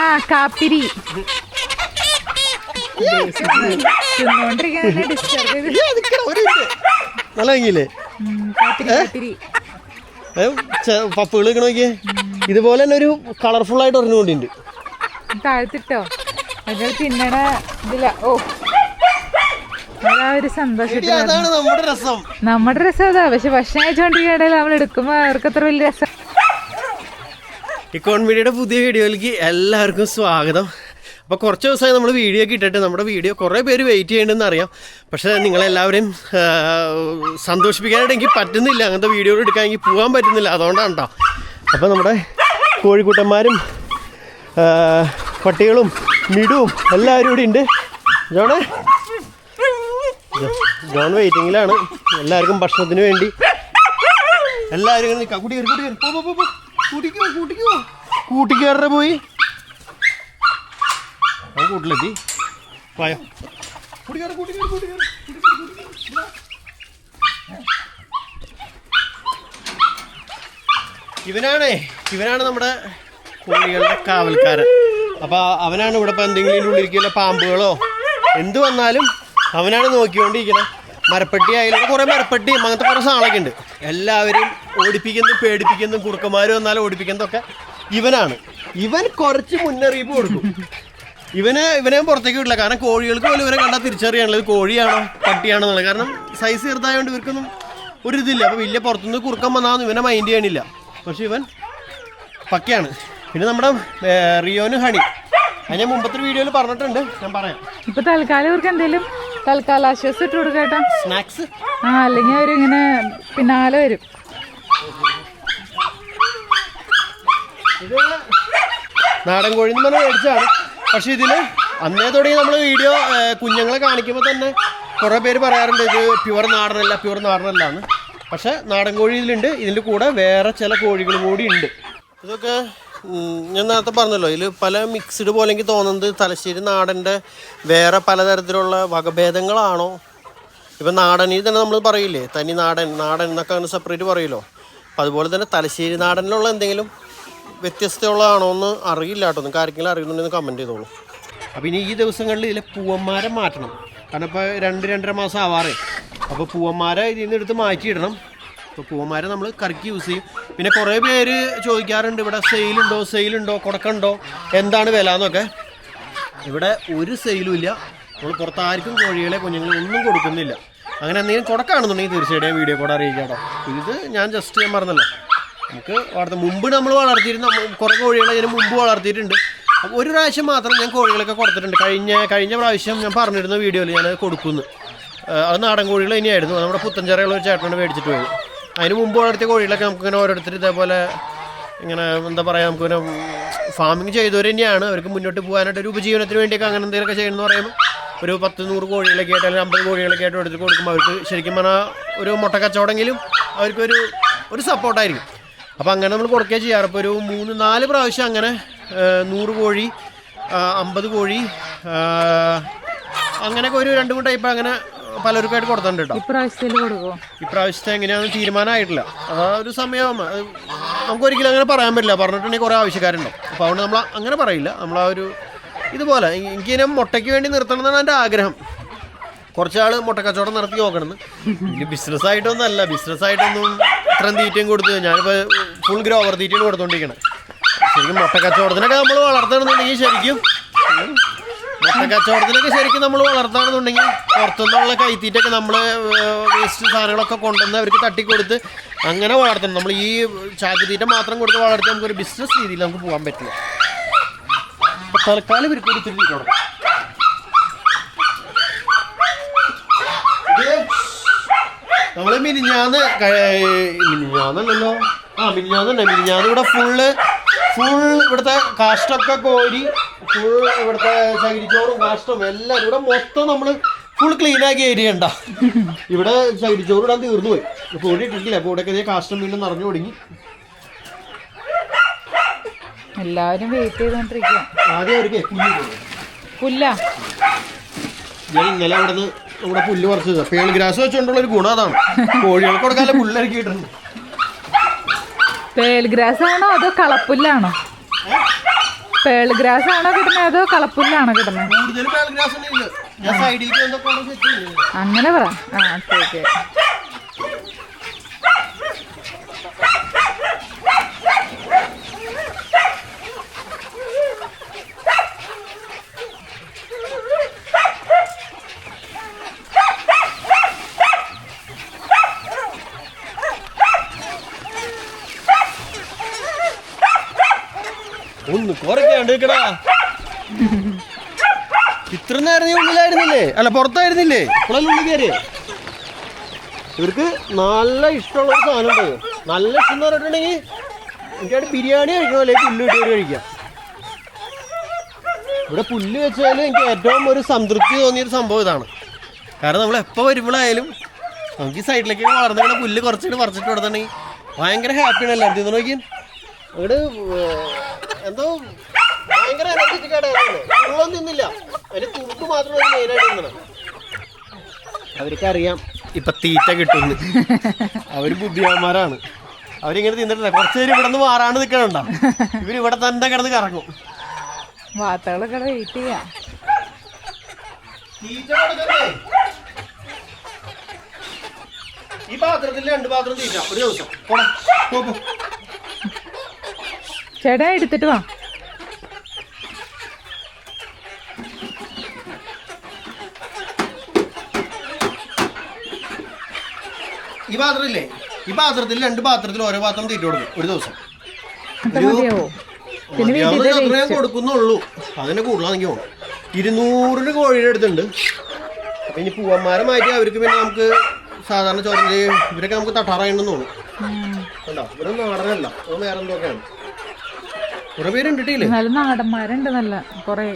ആ കാപ്പിരി. നല്ല ഭംഗിയില്ലേ പപ്പുകൾ നോക്കിയേ. ഇതുപോലെ തന്നെ ഒരു കളർഫുൾ ആയിട്ട് ഒരെണ്ണം കൊണ്ടുണ്ട് താഴ്ത്തിട്ടോ? അത് തിന്നണ ഇതില്ല ഓ. ഒരു സന്തോഷത്തിൽ നമ്മുടെ രസം. അതാ. പക്ഷെ ഭക്ഷണം കഴിച്ചോണ്ടിരിക്കടയിൽ നമ്മൾ എടുക്കുമ്പോ അവർക്ക് അത്ര വലിയ രസം ഇക്കോൺ മീഡിയയുടെ പുതിയ വീഡിയോയിലേക്ക് എല്ലാവർക്കും സ്വാഗതം. അപ്പോൾ കുറച്ച് ദിവസമായി നമ്മൾ വീഡിയോ ഒക്കെ ഇട്ടിട്ട് നമ്മുടെ വീഡിയോ കുറേ പേര് വെയിറ്റ് ചെയ്യണമെന്ന് അറിയാം. പക്ഷേ നിങ്ങളെല്ലാവരെയും സന്തോഷിപ്പിക്കാനായിട്ട് എനിക്ക് പറ്റുന്നില്ല. അങ്ങനത്തെ വീഡിയോ എടുക്കാൻ പോകാൻ പറ്റുന്നില്ല. അതുകൊണ്ടാണ് കേട്ടോ അപ്പോൾ നമ്മുടെ കോഴിക്കൂട്ടന്മാരും പട്ടികളും മിടുവും എല്ലാവരും ഇവിടെ ഉണ്ട്. ജോണേ? ജോൺ വെയിറ്റിങ്ങിലാണ് എല്ലാവർക്കും ഭക്ഷണത്തിന് വേണ്ടി. എല്ലാവരും കയറി പോ പോ, പോ പോ. കൂട്ടിക്കോ കൂട്ടിക്കോ. കൂട്ടിക്കയറ പോയി. കൂട്ടിലെത്തി. പോയോ ഇവനാണേ ഇവനാണ് നമ്മുടെ കോഴികളുടെ കാവൽക്കാരൻ. അപ്പോൾ അവനാണ് ഇവിടെ ഇപ്പം എന്തെങ്കിലും ഉള്ളിരിക്കുന്ന പാമ്പുകളോ എന്ത് വന്നാലും അവനാണ് നോക്കിക്കൊണ്ടിരിക്കുന്നത് മരപ്പെട്ടി ആയാലും കുറേ മരപ്പെട്ടിയും അങ്ങനത്തെ കുറേ സാളൊക്കെ ഉണ്ട്. എല്ലാവരെയും ഓടിപ്പിക്കുന്നു പേടിപ്പിക്കുന്നു കുറുക്കന്മാർ വന്നാൽ ഓടിപ്പിക്കുന്നതൊക്കെ ഇവനാണ്. ഇവൻ കുറച്ച് മുന്നറിയിപ്പ് കൊടുക്കും. ഇവന് ഇവനെ പുറത്തേക്ക് വിടില്ല. കാരണം കോഴികൾക്ക് പോലും ഇവനെ കണ്ടാൽ തിരിച്ചറിയാനുള്ളത് ഇത് കോഴിയാണോ പട്ടിയാണോ എന്നുള്ളത്. കാരണം സൈസ് ചെറുതായതുകൊണ്ട് ഇവർക്കൊന്നും ഒരു ഇതില്ല അപ്പോൾ വലിയ പുറത്തുനിന്ന് കുറുക്കം വന്നാന്ന് ഇവനെ മൈൻഡ് ചെയ്യണില്ല പക്ഷെ ഇവൻ പക്കയാണ്. പിന്നെ നമ്മുടെ റിയോനും റിയോന് ഹണി. അത് ഞാൻ മുമ്പത്തെ വീഡിയോയിൽ പറഞ്ഞിട്ടുണ്ട്. ഞാൻ പറയാം. ഇപ്പൊ തൽക്കാലം ഇവർക്ക് എന്തെങ്കിലും തൽക്കാലം ആശ്വാസം ഇട്ട് കൊടുക്കട്ടോ സ്നാക്സ് ആ അല്ലെങ്കിൽ അവരിങ്ങനെ പിന്നാലെ വരും. നാടൻ കോഴി എന്ന് പറഞ്ഞാൽ മേടിച്ചാണ് പക്ഷെ ഇതിൽ അന്നേ തുടങ്ങി നമ്മൾ വീഡിയോ കുഞ്ഞുങ്ങളെ കാണിക്കുമ്പോൾ തന്നെ കുറേ പേര് പറയാറുണ്ട് ഇത് പ്യുവർ നാടനല്ല പ്യുവർ നാടനല്ല എന്ന്. പക്ഷെ നാടൻ കോഴി ഇതിലുണ്ട്. ഇതിന്റെ കൂടെ വേറെ ചില കോഴികൾ കൂടി ഉണ്ട്. ഇതൊക്കെ ഞാൻ നേരത്തെ പറഞ്ഞല്ലോ ഇതിൽ പല മിക്സ്ഡ് പോലെ എനിക്ക് തോന്നുന്നത് തലശ്ശേരി നാടന്റെ വേറെ പലതരത്തിലുള്ള വകഭേദങ്ങളാണോ? ഇപ്പം നാടനിൽ തന്നെ നമ്മൾ പറയില്ലേ തനി നാടൻ നാടൻ എന്നൊക്കെ അങ്ങനെ സെപ്പറേറ്റ് പറയുമല്ലോ അതുപോലെ തന്നെ തലശ്ശേരി നാടനിലുള്ള എന്തെങ്കിലും വ്യത്യസ്തമുള്ളതാണോ എന്ന് അറിയില്ല കേട്ടോ. ആർക്കെങ്കിലും അറിയുന്നുണ്ടെന്ന് കമന്റ് ചെയ്തോളൂ. അപ്പോൾ ഇനി ഈ ദിവസങ്ങളിൽ ഇതിലെ പൂവന്മാരെ മാറ്റണം. കാരണം ഇപ്പോൾ രണ്ട് രണ്ടര മാസം ആവാറേ. അപ്പോൾ പൂവന്മാരെ ഇതിൽ നിന്ന് എടുത്ത് മാറ്റിയിടണം. അപ്പോൾ പൂവന്മാരെ നമ്മൾ കറക്കി യൂസ് ചെയ്യും. പിന്നെ കുറേ പേര് ചോദിക്കാറുണ്ട് ഇവിടെ സെയിലുണ്ടോ സെയിലുണ്ടോ കൊടുക്കണ്ടോ എന്താണ് വില എന്നൊക്കെ? ഇവിടെ ഒരു സെയിലും ഇല്ല. നമ്മൾ പുറത്ത് ആർക്കും കോഴികളെ കുഞ്ഞുങ്ങളെ ഒന്നും കൊടുക്കുന്നില്ല. അങ്ങനെ എന്തെങ്കിലും കൊടുക്കുകയാണെന്നുണ്ടെങ്കിൽ തീർച്ചയായിട്ടും വീഡിയോ കൂടെ അറിയിക്കാം കേട്ടോ. ഇത് ഞാൻ ജസ്റ്റ് ഞാൻ പറഞ്ഞല്ലോ. നമുക്ക് വളർത്ത മുമ്പ് നമ്മൾ വളർത്തിയിരുന്ന കുറേ കോഴികളെ ഞാൻ മുമ്പ് വളർത്തിയിട്ടുണ്ട്. ഒരു പ്രാവശ്യം മാത്രം ഞാൻ കോഴികളൊക്കെ കൊടുത്തിട്ടുണ്ട്. കഴിഞ്ഞ കഴിഞ്ഞ പ്രാവശ്യം ഞാൻ പറഞ്ഞിരുന്ന വീഡിയോയിൽ ഞാൻ കൊടുക്കുന്നു. അത് നാടൻ കോഴികൾ തന്നെയായിരുന്നു അത് നമ്മുടെ പുത്തഞ്ചറയുള്ള ഒരു ചേട്ടനോട് മേടിച്ചിട്ട് പോയി അതിന് മുമ്പ് വളർത്തിയ കോഴികളൊക്കെ നമുക്കിങ്ങനെ ഓരോരുത്തർ ഇതേപോലെ ഇങ്ങനെ എന്താ പറയുക നമുക്കിങ്ങനെ ഫാമിങ് ചെയ്തവർ തന്നെയാണ്. അവർക്ക് മുന്നോട്ട് പോകാനായിട്ട് ഒരു ഉപജീവനത്തിന് വേണ്ടിയൊക്കെ അങ്ങനെ എന്തെങ്കിലുമൊക്കെ ചെയ്യണമെന്ന് പറയുമ്പോൾ ഒരു പത്ത് നൂറ് കോഴികളൊക്കെ ആയിട്ട് അല്ലെങ്കിൽ അമ്പത് കോഴികളൊക്കെ ആയിട്ട് എടുത്ത് കൊടുക്കുമ്പോൾ അവർക്ക് ശരിക്കും പറഞ്ഞാൽ ഒരു മുട്ട കച്ചവടമെങ്കിലും അവർക്കൊരു ഒരു സപ്പോർട്ടായിരിക്കും അപ്പോൾ അങ്ങനെ നമ്മൾ കൊടുക്കുകയോ ചെയ്യാറ്. അപ്പോൾ ഒരു മൂന്ന് നാല് പ്രാവശ്യം അങ്ങനെ ആ, നൂറ് കോഴി ആ, അമ്പത് കോഴി ആ, അങ്ങനെയൊക്കെ ഒരു രണ്ട് മൂന്ന് ടൈപ്പ് അങ്ങനെ പലർക്കായിട്ട് കൊടുത്തിട്ടുണ്ട് കേട്ടോ. ഇപ്രാവശ്യത്തെ എങ്ങനെയാണെന്ന് തീരുമാനമായിട്ടില്ല. അതാ ഒരു അത് നമുക്ക് ഒരിക്കലും അങ്ങനെ പറയാൻ പറ്റില്ല. പറഞ്ഞിട്ടുണ്ടെങ്കിൽ കുറേ ആവശ്യക്കാരുണ്ടാവും. അപ്പോൾ അതുകൊണ്ട് നമ്മൾ അങ്ങനെ പറയില്ല. നമ്മൾ ആ ഒരു ഇതുപോലെ എ- എനിക്കിനെ മുട്ടയ്ക്ക് വേണ്ടി നിർത്തണം എന്നാണ് എന്റെ ആഗ്രഹം. കുറച്ചാൾ മുട്ടക്കച്ചവടം നടത്തി നോക്കണം ഇനി ബിസിനസ് അല്ല ബിസിനസ് ആയിട്ടൊന്നും ഇത്രയും തീറ്റയും കൊടുത്ത് ഞാനിപ്പോൾ ഫുൾ ഗ്രോവർ തീറ്റയാണ് കൊടുത്തോണ്ടിരിക്കണം. ശരിക്കും മുട്ടക്കച്ചവടത്തിനൊക്കെ നമ്മൾ വളർത്തണമെന്നുണ്ടെങ്കിൽ ശരിക്കും മുട്ടക്കച്ചവടത്തിനൊക്കെ ശരിക്കും നമ്മൾ വളർത്താണെന്നുണ്ടെങ്കിൽ പുറത്തുനിന്നുള്ള കൈത്തീറ്റൊക്കെ നമ്മൾ വേസ്റ്റ് സാധനങ്ങളൊക്കെ കൊണ്ടുവന്ന് അവർക്ക് തട്ടിക്കൊടുത്ത് അങ്ങനെ വളർത്തണം. നമ്മൾ ഈ ചാക്കുതീറ്റ മാത്രം കൊടുത്ത് വളർത്തി നമുക്കൊരു ബിസിനസ് രീതിയിൽ നമുക്ക് പോകാൻ പറ്റില്ല. തൽക്കാലം ഇവർക്ക് ഒരു ഇത്തിരി തീറ്റ കൊടുക്കാം ഇത് നമ്മൾ മിനിഞ്ഞാന്ന് മിനിഞ്ഞാന്നല്ലോ ആ മിനിഞ്ഞാന്നല്ലേ. മിനിഞ്ഞാന്ന് ഇവിടെ ഫുള്ള് ഫുൾ ഇവിടുത്തെ കാഷ്ടൊക്കെ കോരി ഫുൾ ഇവിടുത്തെ ചകിരിച്ചോറും കാഷ്ടവും എല്ലാം ഇവിടെ മൊത്തം നമ്മൾ ഫുൾ ക്ലീൻ ആക്കിയ ഏരിയ ഉണ്ടാ ഇവിടെ ചകിരിച്ചോറ് ഇടാൻ തീർന്നു പോയി. ഇവിടെ ഇട്ടിട്ടില്ല. അപ്പൊ ഇവിടെ ഒക്കെ കാഷ്ടം വീണ്ടും നിറഞ്ഞു തുടങ്ങി. എല്ലാവരും വെയിറ്റ് ചെയ്തോണ്ടിരിക്കുക ആദ്യം അവർക്ക് പുല്ല് പുല്ല. ഞാൻ ഇന്നലെ അവിടെ നിന്ന് നമ്മുടെ പുല്ല് പറിച്ചത്. പേൾ ഗ്രാസ് വെച്ചുകൊണ്ടുള്ള ഒരു ഗുണം അതാണ്. കോഴികൾക്ക് കൊടുക്കാതെ പുല്ല് പേൾ ഗ്രാസ് ആണോ അതോ കളപ്പുല്ലാണോ? പേൾ ഗ്രാസ് ആണോ കിട്ടുന്നത് അതോ കളപ്പുല്ലാണോ കിട്ടുന്നത്? അങ്ങനെ പറ. ആ ഓക്കെ ഓക്കെ ഒന്ന് കുറയ്ക്കാണ്ടിരിക്കടാ ഇത്ര നേരം നീ ഉള്ളിലായിരുന്നില്ലേ? അല്ല പുറത്തായിരുന്നില്ലേ? ഇപ്പോഴല്ലേ ഉള്ളിൽ കയറി. ഇവർക്ക് നല്ല ഇഷ്ടമുള്ള ഒരു സാധനം ഉണ്ട്. നല്ല ഇഷ്ടം എന്ന് പറഞ്ഞിട്ടുണ്ടെങ്കിൽ എനിക്കവിടെ ബിരിയാണി കഴിക്കണം അല്ലെങ്കിൽ പുല്ല് കിട്ടിയവർ കഴിക്കാം. ഇവിടെ പുല്ല് വെച്ചാൽ എനിക്ക് ഏറ്റവും ഒരു സംതൃപ്തി തോന്നിയൊരു സംഭവം ഇതാണ്. കാരണം നമ്മൾ എപ്പോൾ വരുമ്പോഴായാലും നമുക്ക് ഈ സൈഡിലേക്ക് വളർന്നിങ്ങനെ പുല്ല് കുറച്ചിട്ട് പറിച്ചിട്ട് കൊടുത്തിട്ടുണ്ടെങ്കിൽ ഭയങ്കര ഹാപ്പിയാണ് എല്ലാവരും. നോക്കിയാൽ നോക്കി അങ്ങോട്ട് എന്തോ ഭയങ്കര എനർജറ്റിക് വെള്ളം തിന്നില്ല അതിന് തുമ്പ് മാത്രമേ മെയിനായിട്ട് തിന്നണം അവർക്കറിയാം ഇപ്പൊ തീറ്റ കിട്ടുന്നു അവർ ബുദ്ധിമാന്മാരാണ്. അവരിങ്ങനെ തിന്നിട്ടില്ല. കുറച്ച് പേര് ഇവിടെ നിന്ന് മാറാണ്ട് നിൽക്കണുണ്ടോ ഇവർ ഇവിടെ തന്നെ കിടന്ന് കറങ്ങും. വാർത്തകളൊക്കെ വെയിറ്റ് ചെയ്യാം. തീറ്റ കൊടുക്കണ്ടേ? ഈ പാത്രത്തിൽ രണ്ട് പാത്രം തീറ്റ. ഒരു ദിവസം. പോടാ, പോ, പോ. ചേട്ടാ എടുത്തിട്ട് വാ. ഈ പാത്രമില്ലേ ഈ പാത്രത്തിൽ രണ്ട് പാത്രത്തിൽ ഓരോ പാത്രം തീറ്റ കൊടുക്കും ഒരു ദിവസം. ഞാൻ കൊടുക്കുന്നുള്ളൂ. അതിന് കൂടുതലാണെങ്കിൽ പോകും ഇരുന്നൂറിന് കോഴിയുടെ അടുത്തുണ്ട്. അപ്പൊ ഇനി പൂവന്മാരെ മാറ്റി അവർക്ക് പിന്നെ നമുക്ക് സാധാരണ ചോറിന്റെ ഇവരൊക്കെ നമുക്ക് തട്ടാറായിട്ടുണ്ടെന്ന് തോന്നും കണ്ടോ? ഇവരൊന്നും നാടനല്ല. അത് വേറെ എന്തൊക്കെയാണ് കുറെ പേരുണ്ട് ടീൽ നല്ല നാടന്മാരുണ്ട് നല്ല കൊറേ.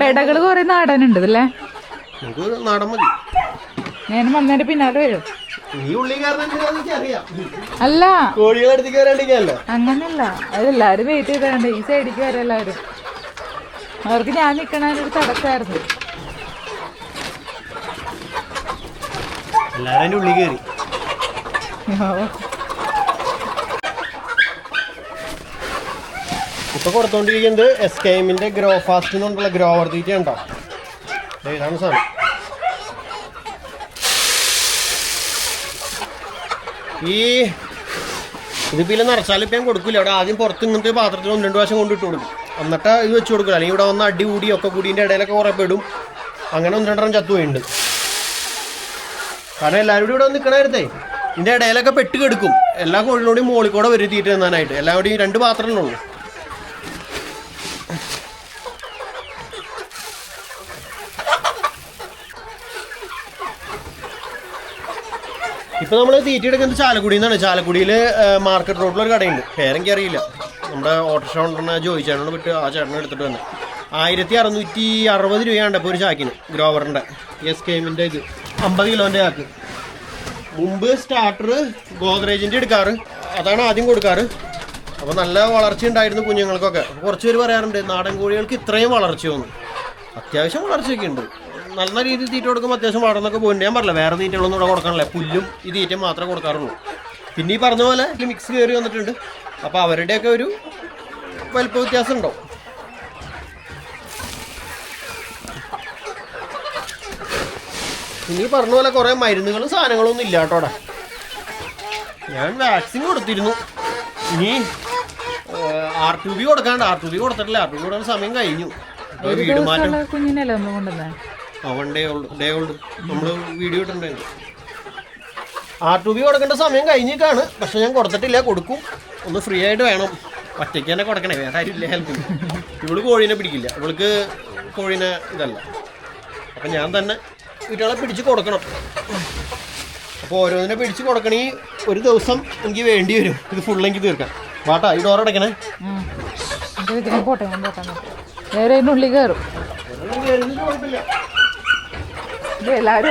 പെടകൾ കൊറേ നാടനുണ്ട് അല്ലേ ഞാൻ വന്നതിന്റെ പിന്നാലെ വരും. അല്ല. അങ്ങനല്ല. അതെല്ലാരും വെയിറ്റ് ചെയ്തോണ്ട് ഈ സൈഡിക്ക് വരാം എല്ലാരും. അവർക്ക് ഞാൻ നിക്കണൊരു തടസ്സായിരുന്നു. എല്ലാരും ഉള്ളിൽ കയറി. ഇപ്പൊ കൊടുത്തോണ്ടിരിക്കുന്നത് എസ് കെ എമ്മിന്റെ ഗ്രോ ഫാസ്റ്റ് എന്നുള്ള ഗ്രോവർ തീറ്റ ഉണ്ടോ ഇതാണ് സാധനം. ഈ ഇതിപ്പോ ഇല്ല നിറച്ചാലും ഇപ്പം കൊടുക്കില്ല അവിടെ ആദ്യം പുറത്ത് ഇങ്ങനത്തെ പാത്രത്തിൽ ഒന്ന് രണ്ട് പ്രാവശ്യം കൊണ്ടിട്ട് കൊടുക്കും. എന്നിട്ട് ഇത് വെച്ച് കൊടുക്കില്ല അല്ലെങ്കിൽ ഇവിടെ വന്ന് അടി കൂടി ഒക്കെ കൂടിന്റെ ഇടയിലൊക്കെ കുറേ പെടും. അങ്ങനെ ഒന്ന് രണ്ടെണ്ണം ചത്തു പോയിട്ടുണ്ട്. കാരണം എല്ലാവരും കൂടി ഇവിടെ നിൽക്കണായിരുന്നേ ഇതിന്റെ ഇടയിലൊക്കെ പെട്ട് കെടുക്കും. എല്ലാ കോഴികളോടെയും മോളിൽ കൂടെ വരും തീറ്റ തിന്നാനായിട്ട് എല്ലാവരുടെയും രണ്ട് പാത്രമല്ലേ ഇപ്പൊ നമ്മൾ തീറ്റ എടുക്കുന്നത് ചാലക്കുടി നിന്നാണ് ചാലക്കുടിയിൽ മാർക്കറ്റ് ഒരു കടയുണ്ട്. പേരെനിക്ക് അറിയില്ല. നമ്മുടെ ഓട്ടോ കൊണ്ടുവന്ന ജോയി ചേട്ടനോട് വിട്ട് ആ ചേട്ടനെ എടുത്തിട്ട് വന്നു. ആയിരത്തി അറുന്നൂറ്റി അറുപത് രൂപയാണ് ഇപ്പോൾ ഒരു ചാക്കിന് ഗ്രോവറിന്റെ എസ് കെ എമ്മിന്റെ ഇത്. അമ്പത് കിലോന്റെ ചാക്ക്. മുമ്പ് സ്റ്റാർട്ടർ ഗോദ്രേജിന്റെ എടുക്കാറ്. അതാണ് ആദ്യം കൊടുക്കാറ്. അപ്പോൾ നല്ല വളർച്ച ഉണ്ടായിരുന്നു കുഞ്ഞുങ്ങൾക്കൊക്കെ. കുറച്ച് പേര് പറയാറുണ്ട് നാടൻ കോഴികൾക്ക് ഇത്രയും വളർച്ചയൊന്നും. അത്യാവശ്യം വളർച്ചയൊക്കെ ഉണ്ട്. നല്ല രീതിയിൽ തീറ്റ കൊടുക്കുമ്പോൾ അത്യാവശ്യം വളർന്നൊക്കെ പോകുന്നുണ്ട് ഞാൻ പറഞ്ഞില്ല വേറെ തീറ്റകളൊന്നും ഇവിടെ കൊടുക്കണല്ലേ പുല്ലും ഈ തീറ്റ മാത്രമേ കൊടുക്കാറുള്ളൂ. പിന്നെ ഈ പറഞ്ഞ പോലെ മിക്സ് കയറി വന്നിട്ടുണ്ട്. അപ്പോൾ അവരുടെയൊക്കെ ഒരു വലിപ്പ വ്യത്യാസം ഉണ്ടാവും ഇനി പറഞ്ഞ പോലെ കുറേ മരുന്നുകളും സാധനങ്ങളും ഒന്നും ഇല്ല കേട്ടോടെ ഞാൻ വാക്സിൻ കൊടുത്തിരുന്നു. ഇനി ആർ ടു ബി കൊടുക്കാണ്ട്. ആർ ടു ബി കൊടുത്തിട്ടില്ല. ആർ ടു ബി കൊടുക്കാൻ സമയം കഴിഞ്ഞു. വീട് മാറ്റം. കുഞ്ഞിനല്ലേ ഒന്ന് കൊണ്ടുവന്നേ? One day old day old നമ്മൾ വീഡിയോ ഇട്ടിട്ടുണ്ടായിരുന്നു ആർ ടു ബി കൊടുക്കേണ്ട സമയം കഴിഞ്ഞിട്ടാണ്. പക്ഷെ ഞാൻ കൊടുത്തിട്ടില്ല കൊടുക്കും. ഒന്ന് ഫ്രീ ആയിട്ട് വേണം. ഒറ്റയ്ക്ക് തന്നെ കൊടുക്കണേ വേറെ ആരും ഇല്ല ഹെൽപ്പിന് ഇവൾ കോഴീനെ പിടിക്കില്ല. ഇവൾക്ക് കോഴീനെ ഇതല്ല. അപ്പം ഞാൻ തന്നെ വീട്ടുകളെ പിടിച്ച് കൊടുക്കണം. അപ്പോൾ ഓരോന്നിനെ പിടിച്ച് കൊടുക്കണേ ഒരു ദിവസം എനിക്ക് വേണ്ടി വരും. ഇത് ഫുൾ എനിക്ക് തീർക്കാം. വാട്ടാ ഈ ഡോർ അടയ്ക്കണേ. ഇതിനെ പോട്ടെ ഉള്ളിൽ കയറും. കുഴപ്പമില്ല ഇത്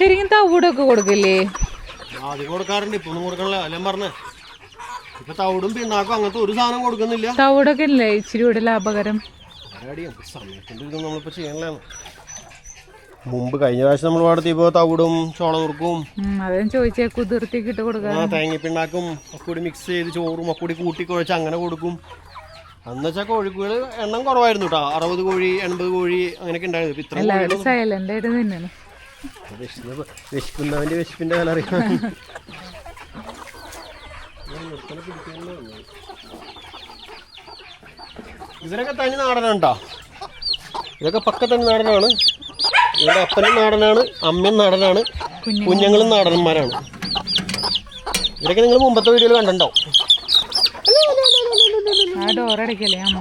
ശരിക്കും തവിടൊക്കെ കൊടുക്കില്ലേ? ആദ്യം കൊടുക്കാറുണ്ട് ഇപ്പൊ ഒന്നും കൊടുക്കണില്ല. എല്ലാം പറഞ്ഞേ. ഇപ്പൊ തവിടും പിണ്ണാക്കും അങ്ങനത്തെ ഒരു സാധനം കൊടുക്കുന്നില്ല. തവിടൊക്കെ ഇല്ലേ? ഇച്ചിരി കൂടെ ലാഭകരം. പരിപാടിയും സമയത്തിന്റെ ഇത് നമ്മളിപ്പോ ചെയ്യണല്ലോ. മുമ്പ് കഴിഞ്ഞ പ്രാവശ്യം നമ്മൾ തവിടും ചോളനുറുക്കും അതാ ചോദിച്ചേ കുതിർത്തിക്ക് ഇട്ട് കൊടുക്കാം തേങ്ങപ്പിണ്ണാക്കും ഒക്കെ കൂടി മിക്സ് ചെയ്ത് ചോറും ഒക്കെ കൂടി കൂട്ടി കുഴച്ച് അങ്ങനെ കൊടുക്കും. അന്ന് വെച്ചാൽ കോഴിക്കുകൾ എണ്ണം കുറവായിരുന്നു കേട്ടോ അറുപത് കോഴി എൺപത് കോഴി അങ്ങനെയൊക്കെ ഉണ്ടായിരുന്നു. ഇത്ര എല്ലാവരും സൈലന്റ് ആയിട്ട് തിന്നണം വിശന്ന് വിശക്കുന്നവന്റെ വിശപ്പിന്റെ വില അറിയാം ഇവരൊക്കെ തനി നാടനാണ് കേട്ടോ ഇതൊക്കെ പക്ക തനി നാടനാണ്. ഇവരുടെ അപ്പനും നാടനാണ് അമ്മയും നാടനാണ് കുഞ്ഞുങ്ങളും നാടന്മാരാണ്. ഇവരൊക്കെ നിങ്ങൾ മുമ്പത്തെ വീഡിയോയിൽ കണ്ടിട്ടുണ്ടാവും. ആ ഡോറടയ്ക്കല്ലേ അമ്മ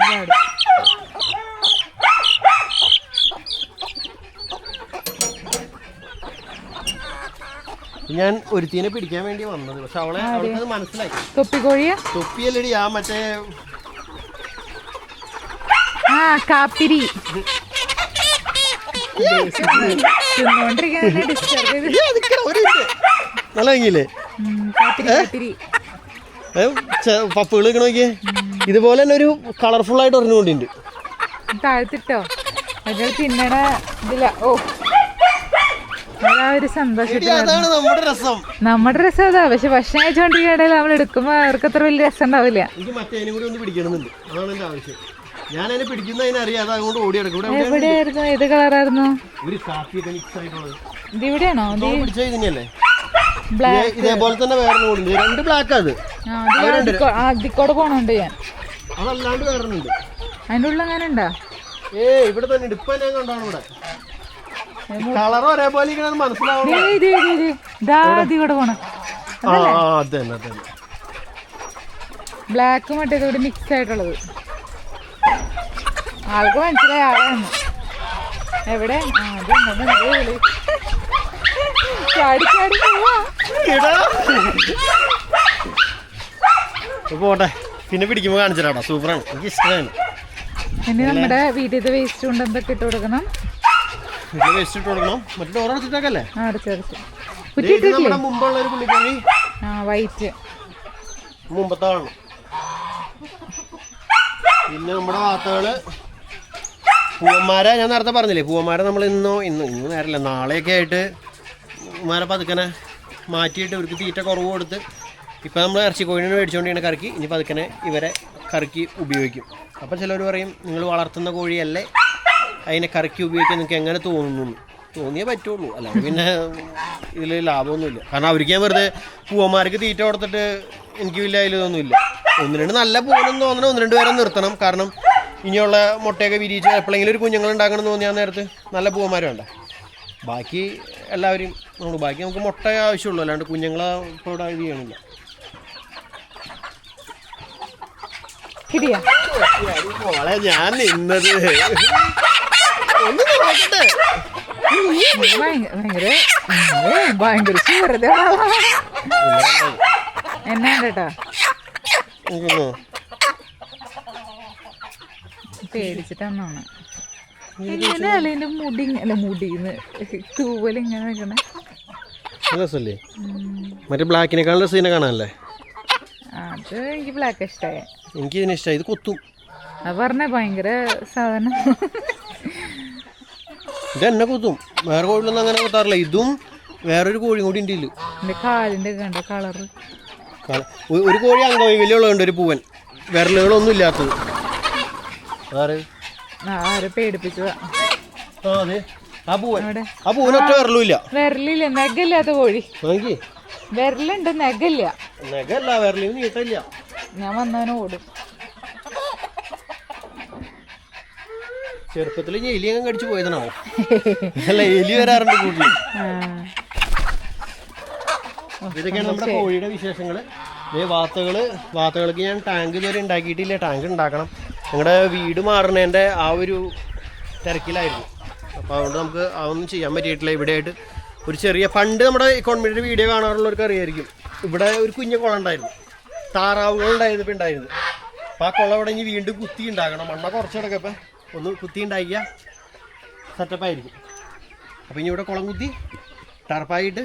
ഞാൻ ഒരുത്തിനെ പിടിക്കാൻ വേണ്ടി വന്നത്. പക്ഷെ അവളെ അവൾക്ക് മനസ്സിലായി. തൊപ്പിക്കോഴിയ? തൊപ്പിയല്ലടി ആ മറ്റേ ആ കാപ്പിരി. നല്ല ഭംഗിയില്ലേ? പപ്പുകൾ നോക്കിയേ. ഇതുപോലെ തന്നെ ഒരു കളർഫുൾ ആയിട്ട് ഒരെണ്ണം കൊണ്ടുണ്ട്. താഴ്ത്തിട്ടോ? അതിൽ തിന്നണ ഇതില്ല ഓ. അതാ ഒരു സന്തോഷം നമ്മുടെ രസം. നമ്മുടെ രസം അതാ. പക്ഷെ ഭക്ഷണം കഴിച്ചോണ്ടിരിക്കടയിൽ നമ്മൾ എടുക്കുമ്പോ അവർക്ക് അത്ര വലിയ രസം ഉണ്ടാവില്ല. എനിക്ക് മറ്റേനും കൂടി ഒന്ന് പിടിക്കണമെന്നുണ്ട്. അതാണ് എന്റെ ആവശ്യം. ഞാൻ അതിനെ അത് അതുകൊണ്ട് ഓടി എടുക്കും എവിടെയായിരുന്നു? ഏത് കളറായിരുന്നു? ഇത് ഇവിടെയാണോ? ഇത് ഇതോ പിടിച്ച ഇതിനല്ലേ ഇതേപോലെ തന്നെ വേറെ രണ്ട് ബ്ലാക്ക് അത് ആ പോണുണ്ട് ഞാൻ. അതല്ലാണ്ട് വേറെ അതിന്റെ ഉള്ളിൽ അങ്ങനെ ഉണ്ടാ? ഏ ഇവിടെ തന്നെ ഉണ്ട്. ഇപ്പൊ ഞാൻ കണ്ടാണ് ഇവിടെ. കളർ ഒരേപോലെ ബ്ലാക്ക് മറ്റേത് കൂടി മിക്സ് ആയിട്ടുള്ളത്. ആൾക്ക് മനസ്സിലായ ആളാണ് എവിടെ. ചാടി ചാടി പോട്ടെ. പിന്നെ പിടിക്കുമ്പോ കാണിച്ചിട്ടാ സൂപ്പറാണ്. എനിക്ക് ഇഷ്ടമാണ്. ഇനി നമ്മുടെ വീട്ടിലത്തെ വേസ്റ്റ് കൊണ്ട് എന്തൊക്കെ ഇട്ട് കൊടുക്കണം? ഇത് വെച്ചിട്ട് ഇട്ട് കൊടുക്കണം. മറ്റു ഡോർ അടച്ചിട്ടേക്കല്ലേ? ആ അടച്ചടച്ച് ദേ, കുറ്റിട്ടില്ലേ നമ്മുടെ മുമ്പുള്ള ഒരു ആ വൈറ്റ് മുമ്പത്തെ പിന്നെ നമ്മുടെ വാർത്തകൾ പൂവന്മാരെ ഞാൻ നേരത്തെ പറഞ്ഞില്ലേ പൂവന്മാരെ നമ്മൾ ഇന്നോ ഇന്ന് ഇന്ന് നേരല്ല നാളെയൊക്കെ ആയിട്ട് പൂവന്മാരെ പതുക്കനെ മാറ്റിയിട്ട് ഇവർക്ക് തീറ്റ കുറവ് കൊടുത്ത് ഇപ്പം നമ്മൾ ഇറച്ചി കോഴിനെ മേടിച്ചുകൊണ്ടിരിക്കുന്ന കറക്കി ഇനി പതുക്കനെ ഇവരെ കറക്കി ഉപയോഗിക്കും. അപ്പോൾ ചിലർ പറയും നിങ്ങൾ വളർത്തുന്ന കോഴിയല്ലേ? അതിനെ കറക്കി ഉപയോഗിക്കാൻ നിങ്ങൾക്ക് എങ്ങനെ തോന്നുന്നു. തോന്നിയേ പറ്റുള്ളൂ. അല്ല പിന്നെ ഇതിൽ ലാഭമൊന്നുമില്ല. കാരണം അവർക്ക് ഞാൻ വെറുതെ പൂവന്മാർക്ക് തീറ്റ കൊടുത്തിട്ട് എനിക്ക് വലിയ അതിലൊന്നുമില്ല. ഒന്ന് രണ്ട് നല്ല പൂവനെന്ന് തോന്നണം ഒന്ന് രണ്ട് പേരെ നിർത്തണം. കാരണം ഇനിയുള്ള മുട്ടയൊക്കെ വിരിയിച്ച് എപ്പോഴെങ്കിലും ഒരു കുഞ്ഞുങ്ങൾ ഉണ്ടാക്കണം എന്ന് തോന്നിയാൽ നേരത്ത് നല്ല പൂവന്മാർ വേണ്ട? ബാക്കി എല്ലാവരും നമ്മൾ ബാക്കി നമുക്ക് മുട്ട ആവശ്യമുള്ളൂ. അല്ലാണ്ട് കുഞ്ഞുങ്ങളെ ഇപ്പോൾ ഇവിടെ ഇത് ചെയ്യണില്ല. മോളെ ഞാൻ നിന്നത്. ഭയങ്കര ഭയങ്കര ചൂരത എന്നാ കേട്ടാ. പേടിച്ചിട്ടാന്നാണ്. എങ്ങനെയല്ല എന്റെ മുടി അല്ല മുടിന്ന് തൂവൽ ഇങ്ങനെ നിൽക്കണേ രസമല്ലേ? മറ്റേ ബ്ലാക്കിനേക്കാളും രസം കാണാനല്ലേ? അത് എനിക്ക് ബ്ലാക്ക് ഇഷ്ടമായി എനിക്ക് ഇതിനെ ഇഷ്ടമായി ഇത് കൊത്തും. അത് പറഞ്ഞ ഭയങ്കര സാധനം. ഇത് എന്നെ കൊത്തും. വേറെ കോഴിലൊന്നും അങ്ങനെ കൊത്താറില്ല. ഇതും വേറൊരു കോഴിയും കൂടി ഉണ്ട് ഇതിൽ കാലിന്റെ കണ്ട? കളറ്. ഒരു കോഴി അംഗവൈകല്യമുള്ളതുണ്ട് ഒരു പൂവൻ. വിരലുകളൊന്നും ഇല്ലാത്തത്. ആരെ പേടിപ്പിച്ചതാ. ആ അതെ. ആ പൂവൻ. ആ പൂവൻ ഒറ്റ വിരലും ഇല്ല വിരലില്ല നെഗല്ലാത്ത കോഴി. നോക്കി വിരലുണ്ട് നെഗല്ല നെഗല്ല വിരലിന് നീട്ടില്ല ഞാൻ വന്നവനെ ഓടും. ചെറുപ്പത്തിൽ ഇനി എലി അങ്ങ് കടിച്ചു പോയതാണോ? അല്ല എലി വരാറുണ്ട് കൂടുതൽ. ഇതൊക്കെയാണ് നമ്മുടെ കോഴിയുടെ വിശേഷങ്ങൾ. ഇതേ വാത്തകൾ വാത്തകൾക്ക് ഞാൻ ടാങ്ക് ഇതുവരെ ഉണ്ടാക്കിയിട്ടില്ല. ടാങ്ക് ഉണ്ടാക്കണം. ഞങ്ങളുടെ വീട് മാറുന്നതിന്റെ ആ ഒരു തിരക്കിലായിരുന്നു. അപ്പോൾ അതുകൊണ്ട് നമുക്ക് അതൊന്നും ചെയ്യാൻ പറ്റിയിട്ടില്ല. ഇവിടെ ആയിട്ട് ഒരു ചെറിയ പണ്ട് നമ്മുടെ ഇക്കോൺമിയുടെ വീഡിയോ കാണാറുള്ളവർക്ക് അറിയായിരിക്കും. ഇവിടെ ഒരു കുഞ്ഞു കുളം ഉണ്ടായിരുന്നു. താറാവുകൾ ഉണ്ടായിരുന്നപ്പോൾ ഉണ്ടായിരുന്നു. അപ്പോൾ ആ കുളം ഇവിടെ ഇനി വീണ്ടും കുത്തി ഉണ്ടാക്കണം. മണ്ണ കുറച്ചെടുക്കെ ഇപ്പം. ഒന്ന് കുത്തി ഉണ്ടാക്കിയ സെറ്റപ്പായിരിക്കും അപ്പോൾ ഇനി ഇവിടെ കുളം കുത്തി ടർപ്പായിട്ട്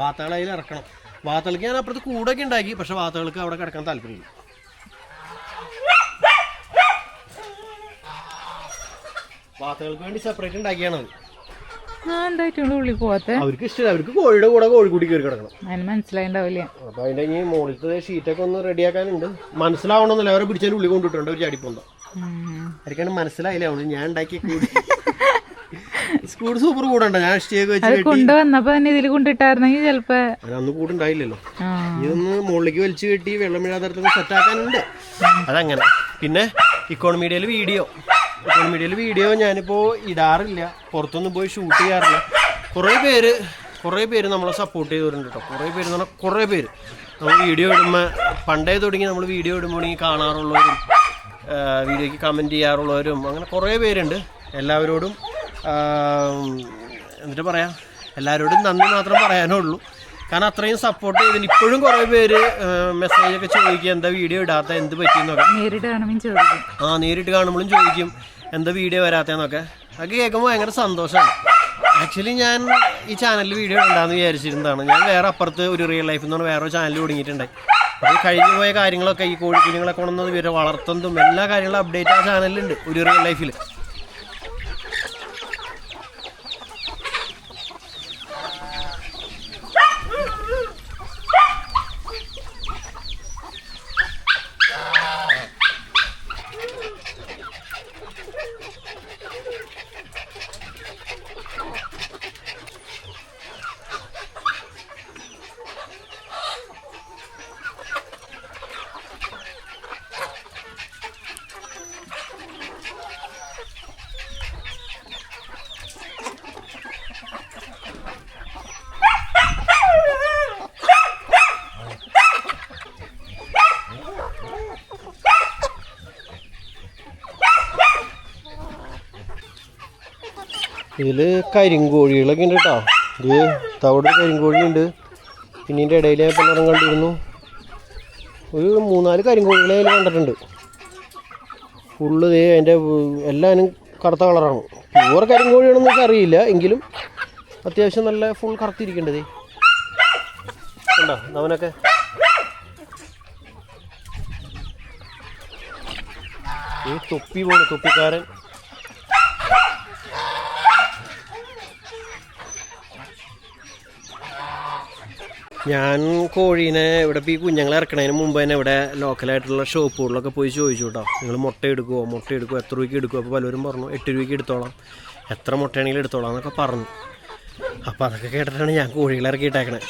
വാത്തകൾ അതിൽ ഇറക്കണം. വാത്തകൾക്ക് ഞാൻ അപ്പുറത്ത് കൂടൊക്കെ ഉണ്ടാക്കി പക്ഷെ വാത്തകൾക്ക് അവിടെ കിടക്കാൻ താല്പര്യമില്ല. വാത്തകൾക്ക് വേണ്ടി സെപ്പറേറ്റ് ഉണ്ടാക്കിയാണത് അവർക്ക് ഇഷ്ടമില്ല അവർക്ക് കോഴിയുടെ കൂടെ കോഴിക്കൂടി കയറി കിടക്കണം. മനസ്സിലായിണ്ടാവില്ല. അപ്പൊ അതിന്റെ ഇനി മുകളിലത്തെ ഷീറ്റൊക്കെ ഒന്ന് റെഡിയാക്കാനുണ്ട് മനസ്സിലാവണമെന്നില്ല അവരെ പിടിച്ചാൽ ഉള്ളി കൊണ്ടിട്ടുണ്ട് ഒരു ചാടിപ്പോന്താ ഉം. ആയിരിക്കാണ് മനസ്സിലായില്ല? അവൾ ഞാൻ ഉണ്ടാക്കിയ സ്കൂൾ സൂപ്പർ കൂടണ്ട? ഞാൻ ഇഷ്ടയൊക്കെ വെച്ച് അത് കൊണ്ടുവന്നപ്പോ തന്നെ ഇതിൽ കൊണ്ടിട്ടായിരുന്നെങ്കിൽ ചെലപ്പോ അന്ന് കൂടുണ്ടായില്ലല്ലോ. ഇതൊന്ന് മുകളിലേക്ക് വലിച്ചു കെട്ടി വെള്ളം വീഴാത്തരത്തൊക്കെ സെറ്റ് ആക്കാനുണ്ട്. അതങ്ങനെ. പിന്നെ ഇക്കോണമിഡിയയിൽ വീഡിയോ ഇക്കോണമിഡിയയിൽ വീഡിയോ ഞാനിപ്പോ ഇടാറില്ല. പുറത്തൊന്നും പോയി ഷൂട്ട് ചെയ്യാറില്ല. കുറേ പേര് കുറേ പേര് നമ്മളെ സപ്പോർട്ട് ചെയ്തവരുണ്ട് കേട്ടോ. കുറേ പേര് എന്ന് പറഞ്ഞാൽ കുറേ പേര്. നമ്മൾ വീഡിയോ ഇടുമ്പോൾ പണ്ടേ തുടങ്ങി നമ്മൾ വീഡിയോ ഇടുമ്പോൾ കാണാറുള്ളവരും വീഡിയോയ്ക്ക് കമന്റ് ചെയ്യാറുള്ളവരും അങ്ങനെ കുറേ പേരുണ്ട്. എല്ലാവരോടും എന്നിട്ട് പറയാം എല്ലാവരോടും നന്ദി മാത്രം പറയാനുള്ളൂ. കാരണം അത്രയും സപ്പോർട്ട് ചെയ്തിന് ഇപ്പോഴും കുറേ പേര് മെസ്സേജ് ഒക്കെ ചോദിക്കുക എന്താ വീഡിയോ ഇടാത്ത? എന്ത് പറ്റിയെന്നൊക്കെ. നേരിട്ട് കാണുമ്പോഴും ചോദിക്കും. ആ നേരിട്ട് കാണുമ്പോഴും ചോദിക്കും എന്താ വീഡിയോ വരാത്തതെന്നൊക്കെ അതൊക്കെ കേൾക്കുമ്പോൾ ഭയങ്കര സന്തോഷമാണ് ആക്ച്വലി ഞാൻ ഈ ചാനലിൽ വീഡിയോ ഉണ്ടാകുന്നു വിചാരിച്ചിരുന്നതാണ്. ഞാൻ വേറെ അപ്പുറത്ത് ഒരു റിയൽ ലൈഫ് എന്ന് പറഞ്ഞാൽ വേറെ ചാനൽ തുടങ്ങിയിട്ടുണ്ടായി അത് കഴിഞ്ഞു പോയ കാര്യങ്ങളൊക്കെ ഈ കോഴി കുഞ്ഞുങ്ങളെ കൊണ്ടുവന്നത് ഇവരെ വളർത്തുന്നതും എല്ലാ കാര്യങ്ങളും അപ്ഡേറ്റ് ആ ചാനലിലുണ്ട് ഒരു റിയൽ ലൈഫിൽ ഇതിൽ കരിങ്കോഴികളൊക്കെ ഉണ്ട് കേട്ടോ. ഇത് തവിട് കരിങ്കോഴിയുണ്ട്. പിന്നെ ഇതിന്റെ ഇടയിൽ ഞാൻ കണ്ടിരുന്നു. ഒരു മൂന്നാൽ കരിങ്കോഴികളെ അതിൽ കണ്ടിട്ടുണ്ട്. ഫുള്ള് ദേ അതിന്റെ എല്ലാവരും കറുത്ത കളറാണ്. പ്യുവർ കരിങ്കോഴിയാണെന്ന് നമുക്ക് അറിയില്ല. എങ്കിലും അത്യാവശ്യം നല്ല ഫുൾ കറുത്തിരിക്കേണ്ടത് ഉണ്ടോ അവനൊക്കെ ഈ തൊപ്പി പോണ് തൊപ്പിക്കാരൻ. ഞാൻ കോഴീനെ ഇവിടെ ഈ കുഞ്ഞുങ്ങളെ ഇറക്കണതിന് മുമ്പ് തന്നെ ഇവിടെ ലോക്കലായിട്ടുള്ള ഷോപ്പുകളിലൊക്കെ പോയി ചോദിച്ചു കേട്ടോ നിങ്ങൾ മുട്ട എടുക്കുമോ മുട്ട എടുക്കുമോ എത്ര രൂപയ്ക്ക് എടുക്കുമോ അപ്പോൾ പലരും പറഞ്ഞു എട്ട് രൂപയ്ക്ക് എടുത്തോളാം. എത്ര മുട്ടയാണെങ്കിലും എടുത്തോളാം എന്നൊക്കെ പറഞ്ഞു. അപ്പോൾ അതൊക്കെ കേട്ടിട്ടാണ് ഞാൻ കോഴികളെ ഇറക്കിയിട്ടേക്കണേ.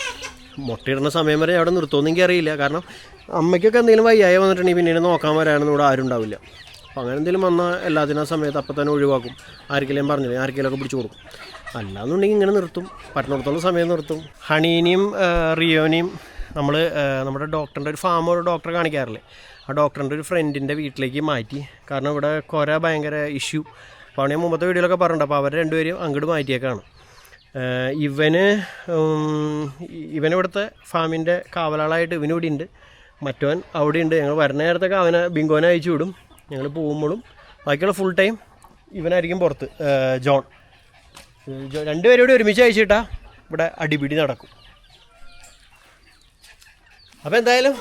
മുട്ടയിടുന്ന സമയം വരെ അവിടെ നിർത്തുമെന്ന് എനിക്കറിയില്ല. കാരണം അമ്മയ്ക്കൊക്കെ എന്തെങ്കിലും വയ്യായ വന്നിട്ടുണ്ടെങ്കിൽ പിന്നീട് നോക്കാൻ വരാനൊന്നും ഇവിടെ ആരും ഉണ്ടാവില്ല. അപ്പോൾ അങ്ങനെ എന്തെങ്കിലും വന്നാൽ എല്ലാത്തിനും ആ സമയത്ത് അപ്പം തന്നെ ഒഴിവാക്കും. ആർക്കെങ്കിലും പറഞ്ഞില്ല? ആർക്കെങ്കിലും ഒക്കെ പിടിച്ചു കൊടുക്കും. അല്ലാന്നുണ്ടെങ്കിൽ ഇങ്ങനെ നിർത്തും. പറ്റുന്നിടത്തോളം സമയം നിർത്തും. ഹണീനെയും റിയോനിയും നമ്മൾ നമ്മുടെ ഡോക്ടറിന്റെ ഒരു ഫാം ഒരു ഡോക്ടറെ കാണിക്കാറില്ലേ? ആ ഡോക്ടറിന്റെ ഒരു ഫ്രണ്ടിന്റെ വീട്ടിലേക്ക് മാറ്റി. കാരണം ഇവിടെ കുര ഭയങ്കര ഇഷ്യൂ അപ്പോൾ അവിടെ മുമ്പത്തെ വീഡിയോയിലൊക്കെ പറഞ്ഞിട്ടുണ്ട്. അപ്പോൾ അവർ രണ്ടുപേരും അങ്ങോട്ട് മാറ്റിയേക്കാണ്. ഇവന് ഇവനിവിടുത്തെ ഫാമിന്റെ കാവലാളായിട്ട് ഇവന് ഇവിടെ ഉണ്ട്. മറ്റവൻ അവിടെ ഉണ്ട്. ഞങ്ങൾ വരുന്ന നേരത്തൊക്കെ അവനെ ബിങ്കോനെ അയച്ചു വിടും. ഞങ്ങൾ പോകുമ്പോഴും ബാക്കിയുള്ള ഫുൾ ടൈം ഇവനായിരിക്കും പുറത്ത് ജോൺ. രണ്ടുപേരും കൂടി ഒരുമിച്ച് അയച്ചിട്ടാ ഇവിടെ അടിപിടി നടക്കും. അപ്പോൾ എന്തായാലും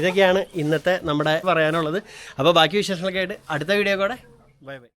ഇതൊക്കെയാണ് ഇന്നത്തെ നമ്മുടെ പറയാനുള്ളത്. അപ്പോൾ ബാക്കി വിശേഷങ്ങളൊക്കെ ആയിട്ട് അടുത്ത വീഡിയോ കൂടെ ബൈ ബൈ.